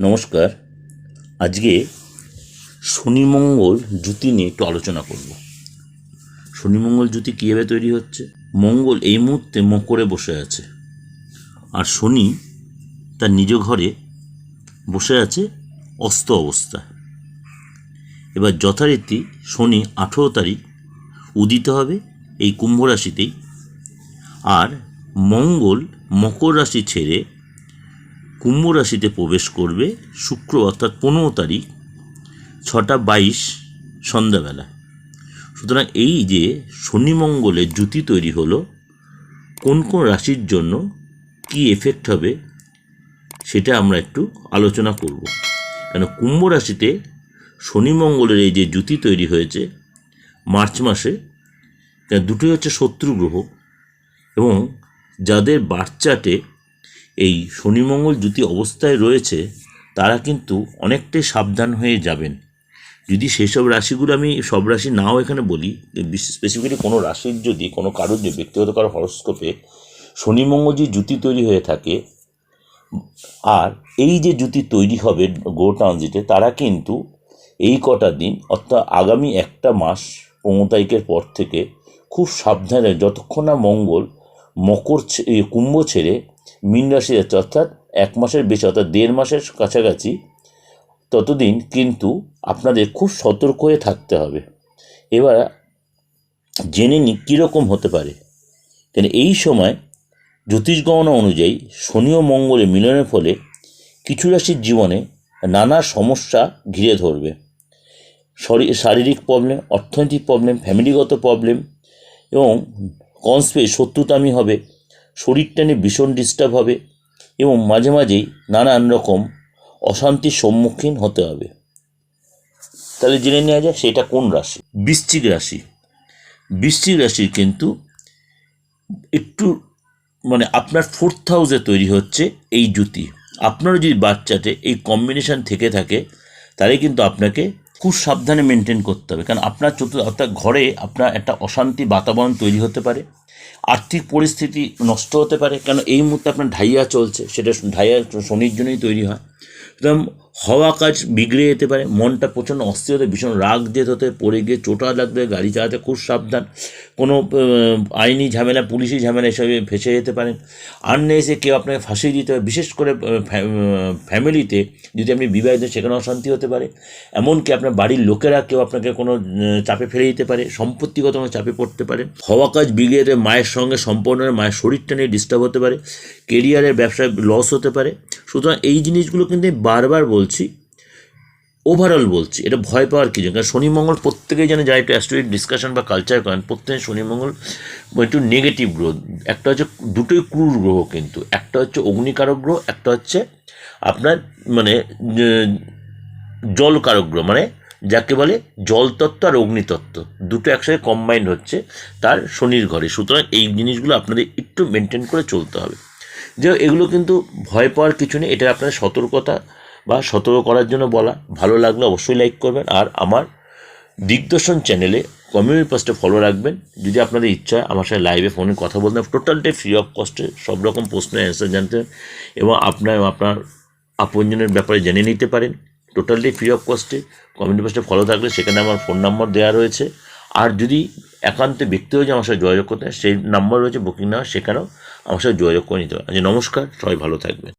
নমস্কার। আজকে শনি মঙ্গল জুতি নিয়ে একটু আলোচনা করব। শনি মঙ্গল জুতি কীভাবে তৈরি হচ্ছে? মঙ্গল এই মুহূর্তে মকরে বসে আছে। আর শনি তার নিজ ঘরে বসে আছে অস্ত অবস্থায়। এবার যথারীতি শনি আঠেরো তারিখ উদিত হবে এই কুম্ভ রাশিতেই। আর মঙ্গল মকর রাশি ছেড়ে কুম্ভ রাশিতে প্রবেশ করবে শুক্র, অর্থাৎ পনেরো তারিখ, ছটা বাইশ সন্ধ্যাবেলা। সুতরাং এই যে শনি মঙ্গলের জুতি তৈরি হলো, কোন কোন রাশির জন্য কি এফেক্ট হবে সেটা আমরা একটু আলোচনা করব। কেন কুম্ভ রাশিতে শনি মঙ্গলের এই যে জুতি তৈরি হয়েছে মার্চ মাসে দুটোই হচ্ছে শত্রু গ্রহ এবং যাদের বাচ্চাটে এই শনি মঙ্গল জুতি অবস্থায় রয়েছে, তারা কিন্তু অনেকটাই সাবধান হয়ে যাবেন। যদি সেসব রাশিগুলো আমি সব রাশি নাও এখানে বলি স্পেসিফিক্যালি কোনো রাশির যদি, কোনো কারোর যে ব্যক্তিগত কারও হরস্কোপে শনি মঙ্গল যে জুতি তৈরি হয়ে থাকে, আর এই যে জুতি তৈরি হবে গো ট্রানজিটে তারা কিন্তু এই কটা দিন, অর্থাৎ আগামী একটা মাস পনেরো তারিখের পর থেকে খুব সাবধানে, যতক্ষণ না মঙ্গল মকর কুম্ভ ছেড়ে মীন রাশি যাচ্ছে, অর্থাৎ এক মাসের বেশি, অর্থাৎ দেড় মাসের কাছাকাছি, ততদিন কিন্তু আপনাদের খুব সতর্ক হয়ে থাকতে হবে। এবার জেনে নিই কীরকম হতে পারে। কেন এই সময় জ্যোতিষ গণনা অনুযায়ী শনি ও মঙ্গলের মিলনের ফলে কিছু রাশির জীবনে নানা সমস্যা ঘিরে ধরবে। শরী- শারীরিক প্রবলেম অর্থনৈতিক প্রবলেম ফ্যামিলিগত প্রবলেম এবং কনস্পে শত্রুতামি হবে। শরীরটা নিয়ে ভীষণ ডিস্টার্ব হবে এবং মাঝে মাঝেই নানান রকম অশান্তির সম্মুখীন হতে হবে। তাহলে জেনে নেওয়া যায় সেটা কোন রাশি? বৃশ্চিক রাশি। বৃশ্চিক রাশির কিন্তু একটু মানে আপনার ফোর্থ হাউসে তৈরি হচ্ছে এই জুতি আপনারও যদি বাচ্চাতে এই কম্বিনেশন থেকে থাকে, তাহলে কিন্তু আপনাকে খুব সাবধানে মেনটেন করতে হবে। কারণ আপনার চতুর্থ অর্থাৎ ঘরে আপনার একটা অশান্তি বাতাবরণ তৈরি হতে পারে। আর্থিক পরিস্থিতি নষ্ট হতে পারে। কেন এই মুহূর্তে আপনার ঢাইয়া চলছে, সেটা ঢাইয়া শনির জন্যই তৈরি হয়। সুতরাং হওয়া কাজ বিগড়ে যেতে পারে, মনটা প্রচণ্ড অস্থির হতে, ভীষণ রাগ যেতে হতে, পড়ে গিয়ে চোটা লাগবে, গাড়ি চালাতে খুব সাবধান, কোনো আইনি ঝামেলা, পুলিশি ঝামেলা এসবে ফেসে যেতে পারেন এসে কেউ আপনাকে ফাঁসিয়ে দিতে পারে, বিশেষ করে ফ্যা- ফ্যামিলিতে যদি আপনি বিবাহিত সেখানে অশান্তি হতে পারে। এমনকি আপনার বাড়ির লোকেরা কেউ আপনাকে কোনো চাপে ফেলে দিতে পারে, সম্পত্তিগত কোনো চাপে পড়তে পারে। হওয়া কাজ বিগড়ে যেতে মায়ের সঙ্গে সম্পূর্ণ মায়ের শরীরটা নিয়ে ডিস্টার্ব হতে পারে কেরিয়ারের ব্যবসায় লস হতে পারে। সুতরাং এই জিনিসগুলো কিন্তু বারবার বলছি ওভারঅল বলছি, এটা ভয় পাওয়ার কিছু কারণ শনি মঙ্গল প্রত্যেকেই জানে যারা একটু অ্যাস্ট্রোইড ডিসকাশন বা কালচার করেন প্রত্যেকে শনি মঙ্গল একটু নেগেটিভ গ্রহ। একটা হচ্ছে দুটোই ক্রুর গ্রহ কিন্তু, একটা হচ্ছে অগ্নিকারক গ্রহ, একটা হচ্ছে আপনার মানে জলকারক গ্রহ মানে যাকে বলে জলতত্ত্ব আর অগ্নিতত্ত্ব, দুটো একসাথে কম্বাইন্ড হচ্ছে তার শনির ঘরে। সুতরাং এই জিনিসগুলো আপনাদের একটু মেনটেন করে চলতে হবে। যে এগুলো কিন্তু ভয় পাওয়ার কিছু নেই, এটা আপনার সতর্কতা বা সতর্ক করার জন্য বলা। ভালো লাগলে অবশ্যই লাইক করবেন। আর আমার দিগদর্শন চ্যানেলে কমিউনিটি পোস্টে ফলো রাখবেন। যদি আপনাদের ইচ্ছা হয় আমার সাথে লাইভে ফোনে কথা বলতে টোটালটাই ফ্রি অফ কস্টে সব রকম প্রশ্নের অ্যান্সার জানতে এবং আপনার আপনার আপনজনের ব্যাপারে জেনে নিতে পারেন। টোটালি ফ্রি অফ কস্টে কমিউনিটি পোস্টে ফলো থাকলে সেখানে আমার ফোন নাম্বার দেওয়া রয়েছে। আর যদি একান্তে ব্যক্তি হয়ে আমার সাথে যোগাযোগ করতে, সেই নাম্বার রয়েছে বুকিং নেওয়া, সেখানেও আমার সাথে যোগাযোগ করে নিতে হবে আচ্ছা নমস্কার, সবাই ভালো থাকবেন।